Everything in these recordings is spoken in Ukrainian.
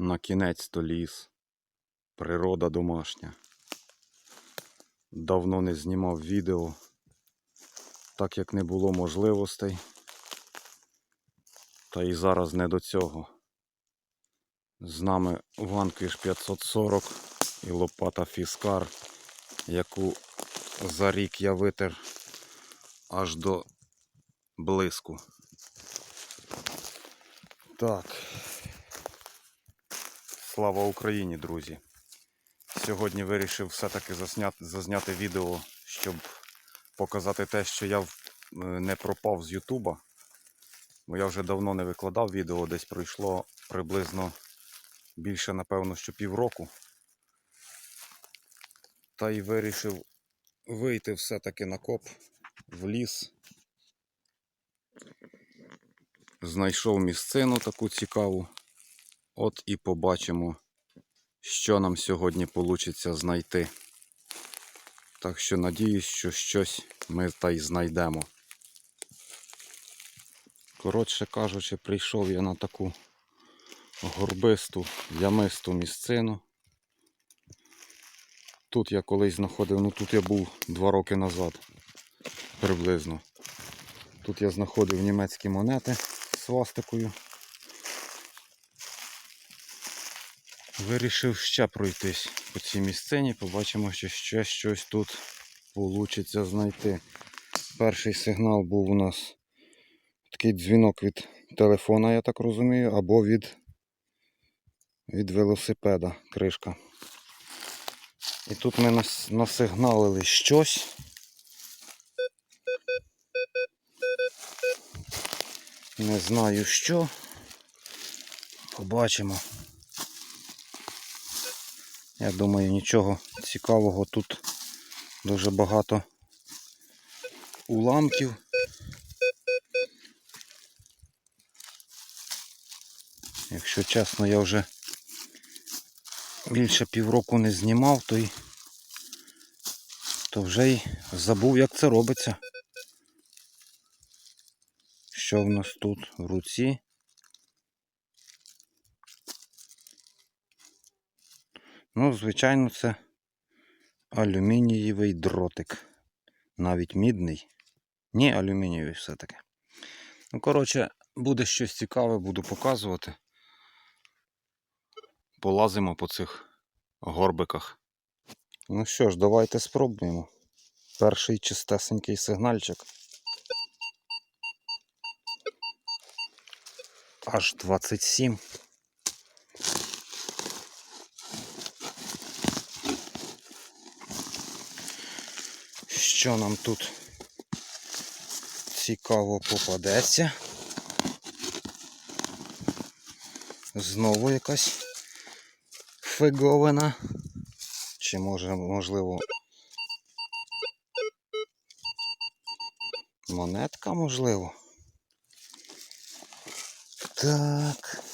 На кінець то ліс. Природа домашня. Давно не знімав відео, так як не було можливостей. Та і зараз не до цього. З нами Ванквіш 540 і лопата Фіскар, яку за рік я витер аж до блиску. Так. Слава Україні, друзі! Сьогодні вирішив все-таки зазняти відео, щоб показати те, що я е, не пропав з Ютуба. Бо я вже давно не викладав відео, десь пройшло приблизно більше, напевно, що півроку. Та й вирішив вийти все-таки на коп в ліс. Знайшов місцину таку цікаву. От і побачимо, що нам сьогодні вийде знайти. Так що надіюсь, що щось ми та й знайдемо. Коротше кажучи, прийшов я на таку горбисту, ямисту місцину. Тут я колись знаходив, ну тут я був два роки назад приблизно. Тут я знаходив німецькі монети з свастикою. Вирішив ще пройтись по цій місцині, побачимо, що ще щось тут вийде знайти. Перший сигнал був у нас такий дзвінок від телефона, я так розумію, або від, від велосипеда кришка. І тут ми нас, насигналили щось. Не знаю що. Побачимо. Я думаю, нічого цікавого тут дуже багато уламків. Якщо чесно, я вже більше півроку не знімав, то, й, то вже й забув, як це робиться. Що в нас тут в руці? Ну, звичайно, це алюмінієвий дротик. Навіть мідний. Ні, алюмінієвий все-таки. Ну, коротше, буде щось цікаве, буду показувати. Полазимо по цих горбиках. Ну що ж, давайте спробуємо. Перший чистесенький сигнальчик. Аж 27. Що нам тут цікаво попадеться? Знову якась фиговина. Чи може, можливо, монетка, можливо? Так.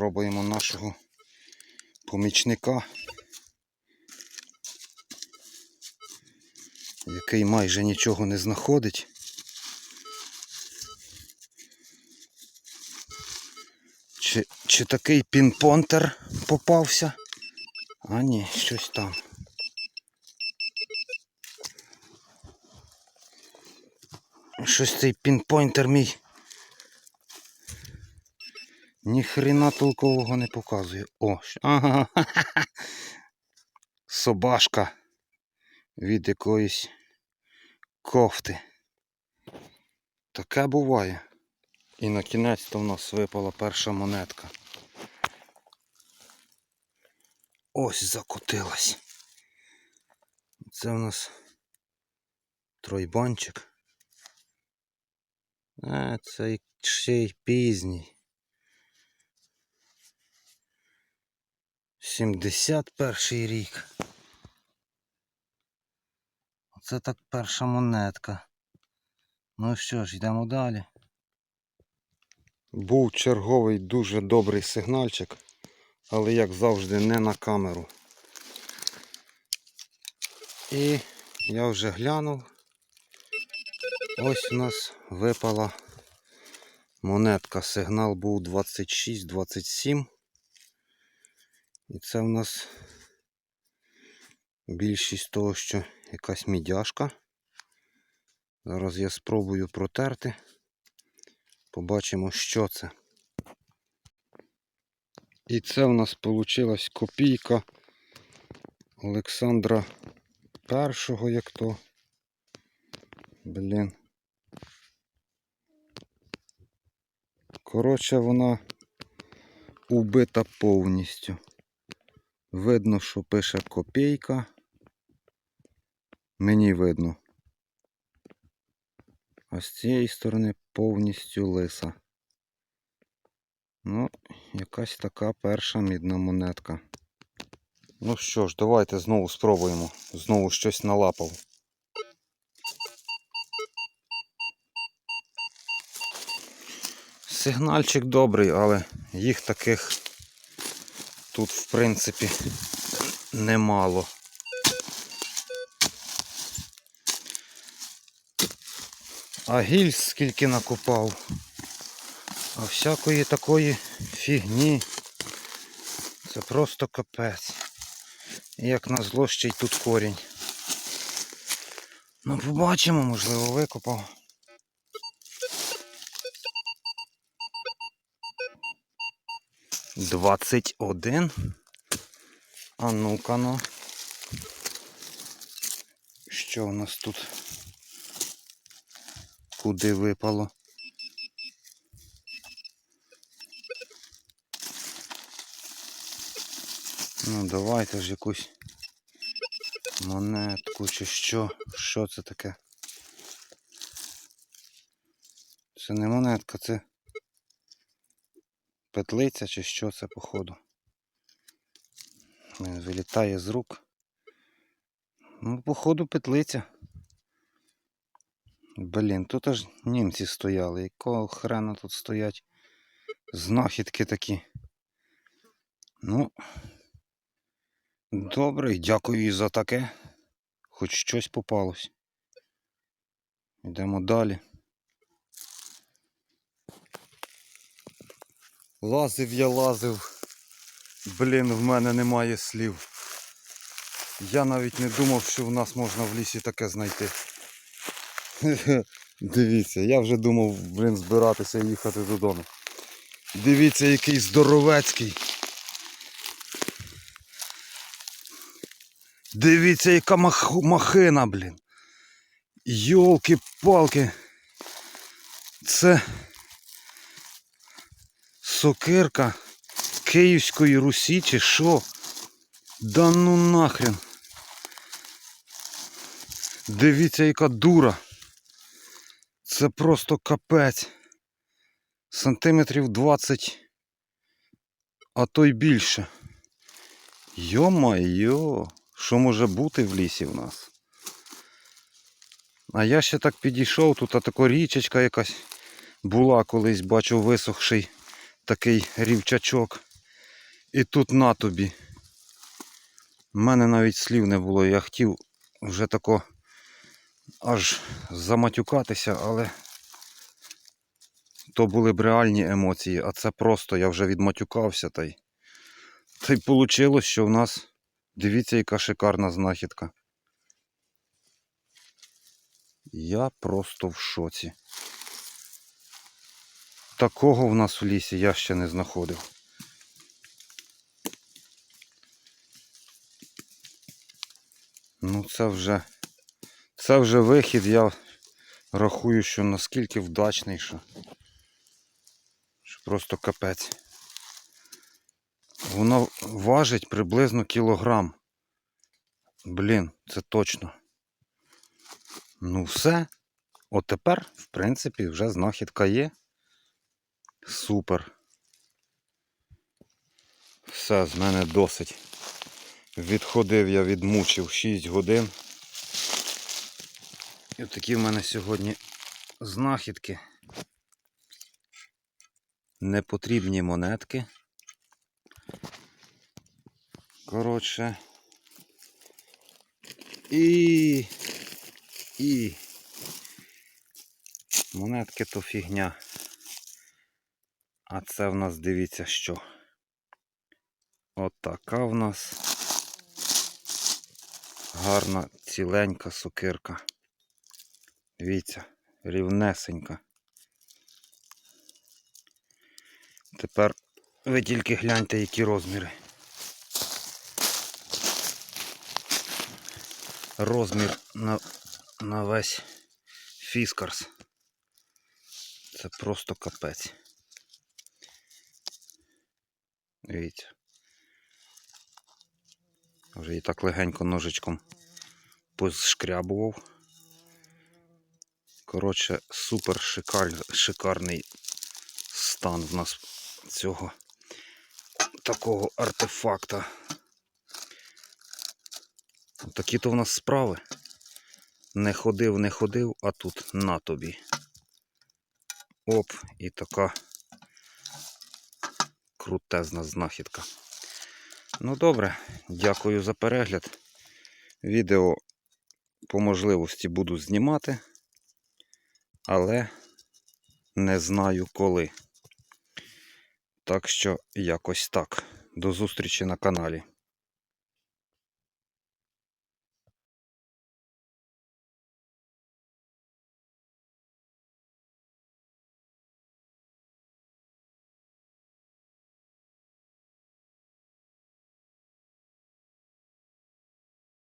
Спробуємо нашого помічника, який майже нічого не знаходить. Чи, чи такий пінпонтер попався? А ні, щось там. Щось цей пінпойнтер мій. Ні хрена толкового не показує. О, ага. Собашка від якоїсь кофти. Таке буває. І на кінець то в нас випала перша монетка. Ось закотилась. Це в нас тройбанчик. А, цей ще й пізній. 71 рік. Оце так перша монетка. Ну що ж, йдемо далі. Був черговий дуже добрий сигнальчик, але як завжди не на камеру. І я вже глянув. Ось у нас випала монетка. Сигнал був 26-27. І це в нас більшість того, що якась мідяшка. Зараз я спробую протерти. Побачимо, що це. І це в нас вийшла копійка Олександра Першого, як то. Блін. Коротше, вона убита повністю. Видно, що пише копійка. Мені видно. А з цієї сторони повністю лиса. Ну, якась така перша мідна монетка. Ну що ж, давайте знову спробуємо. Знову щось налапав. Сигнальчик добрий, але їх таких тут в принципі немало. А гільз скільки накопав. А всякої такої фігні. Це просто капець. І Як на зло ще й тут корінь. Ну побачимо, можливо, викопав. Двадцять один. А ну-ка ну. Що у нас тут? Куди випало? Ну, давайте ж якусь монетку чи що. Що це таке? Це не монетка, це петлиця чи що це походу. Він вилітає з рук. Ну, походу, петлиця. Блін, тут аж німці стояли. Якого хрена тут стоять знахідки такі. Ну, добре, дякую за таке. Хоч щось попалось. Йдемо далі. Лазив я лазив. Блін, в мене немає слів. Я навіть не думав, що в нас можна в лісі таке знайти. Дивіться, я вже думав, блін, збиратися і їхати додому. Дивіться, який здоровецький. Дивіться, яка мах... махина, блін. Йолки-палки. Це сокирка Київської Русі чи що? Да ну нахрен. Дивіться, яка дура. Це просто капець. Сантиметрів 20, а то й більше. Йо-майо, що може бути в лісі в нас? А я ще так підійшов, тут така річечка якась була колись, бачу, висохший такий рівчачок. І тут на тобі. У мене навіть слів не було. Я хотів вже тако аж заматюкатися, але то були б реальні емоції, а це просто я вже відматюкався та й. Та й вийшло, що в нас, дивіться, яка шикарна знахідка. Я просто в шоці. Такого в нас в лісі я ще не знаходив. Ну це вже це вже вихід, я рахую, що наскільки вдачний, що, що просто капець. Воно важить приблизно кілограм. Блін, це точно. Ну все. От тепер, в принципі, вже знахідка є. Супер. Все, з мене досить. Відходив я, відмучив 6 годин. І такі в мене сьогодні знахідки. Непотрібні монетки. Коротше. І. І. Монетки то фігня. А це в нас дивіться що. Отака в нас гарна ціленька сокирка. Дивіться, рівнесенька. Тепер ви тільки гляньте, які розміри. Розмір на, на весь фіскарс. Це просто капець. Дивіться. Вже і так легенько ножичком позшкрябував. Коротше, супер шикар, шикарний стан в нас цього такого артефакта. Такі то в нас справи. Не ходив, не ходив, а тут на тобі. Оп, і така крутезна знахідка. Ну добре, дякую за перегляд. Відео по можливості буду знімати, але не знаю коли. Так що якось так. До зустрічі на каналі.